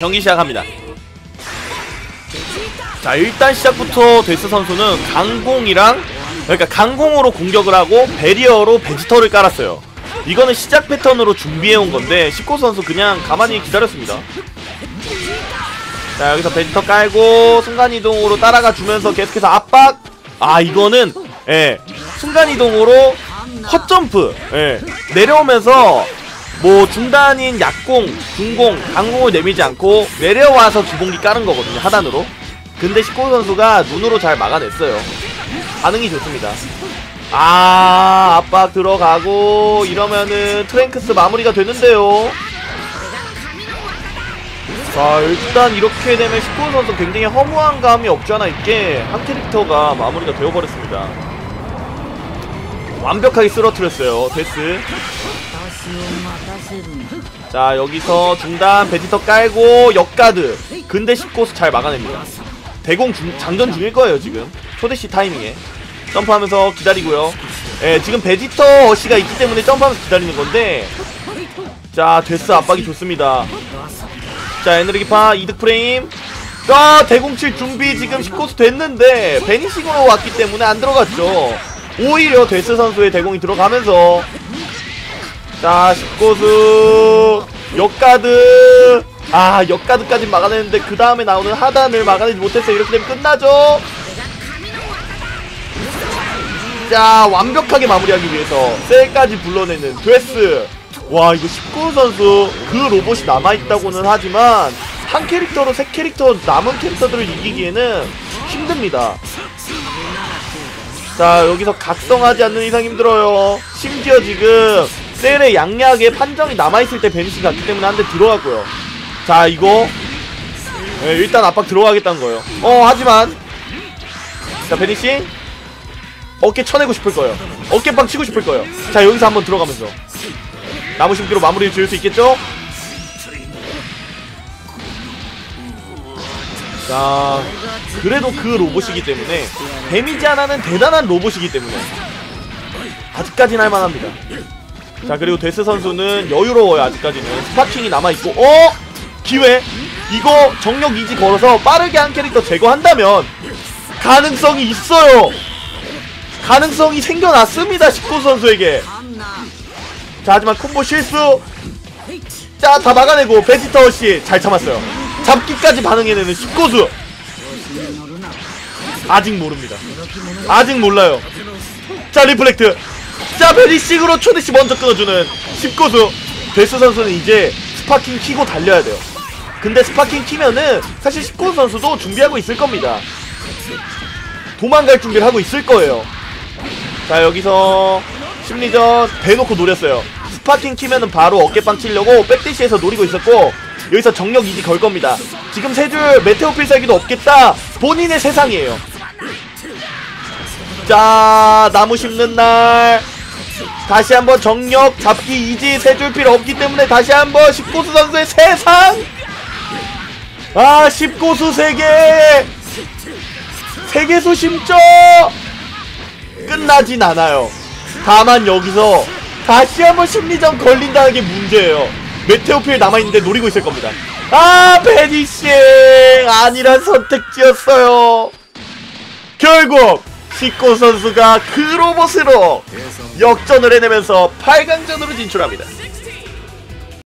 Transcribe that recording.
경기 시작합니다. 자 일단 시작부터 데스 선수는 강공이랑 그러니까 강공으로 공격을 하고 베리어로 베지터를 깔았어요. 이거는 시작 패턴으로 준비해온 건데 시코 선수 그냥 가만히 기다렸습니다. 자 여기서 베지터 깔고 순간이동으로 따라가 주면서 계속해서 압박 아 이거는 예 순간이동으로 헛점프 예 내려오면서 뭐 중단인 약공, 중공, 강공을 내밀지 않고 내려와서 기본기 까는 거거든요 하단으로. 근데 시코 선수가 눈으로 잘 막아냈어요. 반응이 좋습니다. 아 압박 들어가고 이러면은 트랭크스 마무리가 되는데요. 자 일단 이렇게 되면 시코 선수 굉장히 허무한 감이 없지 않아 있게 한 캐릭터가 마무리가 되어버렸습니다 완벽하게 쓰러뜨렸어요. 데스. 자 여기서 중단 베지터 깔고 역가드. 근데 10코스 잘 막아냅니다. 대공 중, 장전 중일 거예요 지금. 초대시 타이밍에. 점프하면서 기다리고요. 예 지금 베지터 어시가 있기 때문에 점프하면서 기다리는 건데. 자 데스 압박이 좋습니다. 자 에너리기파 이득 프레임. 아 대공 칠 준비 지금 10코스 됐는데 베니싱으로 왔기 때문에 안 들어갔죠. 오히려 데스 선수의 대공이 들어가면서 자, 19수 역가드 아, 역가드까지 막아내는데 그 다음에 나오는 하단을 막아내지 못했어요. 이렇게 되면 끝나죠? 자, 완벽하게 마무리하기 위해서 셀까지 불러내는 드레스 와, 이거 19 선수 그 로봇이 남아있다고는 하지만 한 캐릭터로 세 캐릭터 남은 캐릭터들을 이기기에는 힘듭니다. 자 여기서 각성하지 않는 이상 힘들어요. 심지어 지금 셀의 양약에 판정이 남아있을 때 베니싱 갔기 때문에 한 대 들어갔고요. 자 이거. 네, 일단 압박 들어가겠다는 거예요. 어 하지만. 자 베니싱 어깨 쳐내고 싶을 거예요. 어깨빵 치고 싶을 거예요. 자 여기서 한번 들어가면서. 나무 심기로 마무리를 지을 수 있겠죠? 자 그래도 그 로봇이기 때문에 데미지 하나는 대단한 로봇이기 때문에 아직까지는 할만합니다. 자 그리고 데스 선수는 여유로워요 아직까지는. 스파킹이 남아있고 어? 기회? 이거 정력 이지 걸어서 빠르게 한 캐릭터 제거한다면 가능성이 있어요. 가능성이 생겨났습니다 19 선수에게. 자 하지만 콤보 실수. 자 다 막아내고 베지터 씨잘 참았어요. 잡기까지 반응해내는 십고수. 아직 모릅니다. 아직 몰라요. 자 리플렉트. 자 베리식으로 초대시 먼저 끊어주는 십고수. 데스 선수는 이제 스파킹 키고 달려야 돼요. 근데 스파킹 키면은 사실 십고수 선수도 준비하고 있을 겁니다. 도망갈 준비를 하고 있을 거예요. 자 여기서 심리전 대놓고 노렸어요. 스파킹 키면은 바로 어깨빵 치려고 백디시에서 노리고 있었고 여기서 정력 이지 걸 겁니다. 지금 세 줄 메테오 필살기도 없겠다. 본인의 세상이에요. 자 나무 심는 날. 다시 한번 정력 잡기 이지 세 줄 필요 없기 때문에 다시 한번 19수 선수의 세상! 아 19수 세계! 세계수 심죠? 끝나진 않아요. 다만 여기서 다시 한번 심리전 걸린다는 게 문제예요 메테오필 남아있는데 노리고 있을 겁니다. 아 베니싱 아니란 선택지였어요. 결국 시코 선수가 그 로봇으로 역전을 해내면서 8강전으로 진출합니다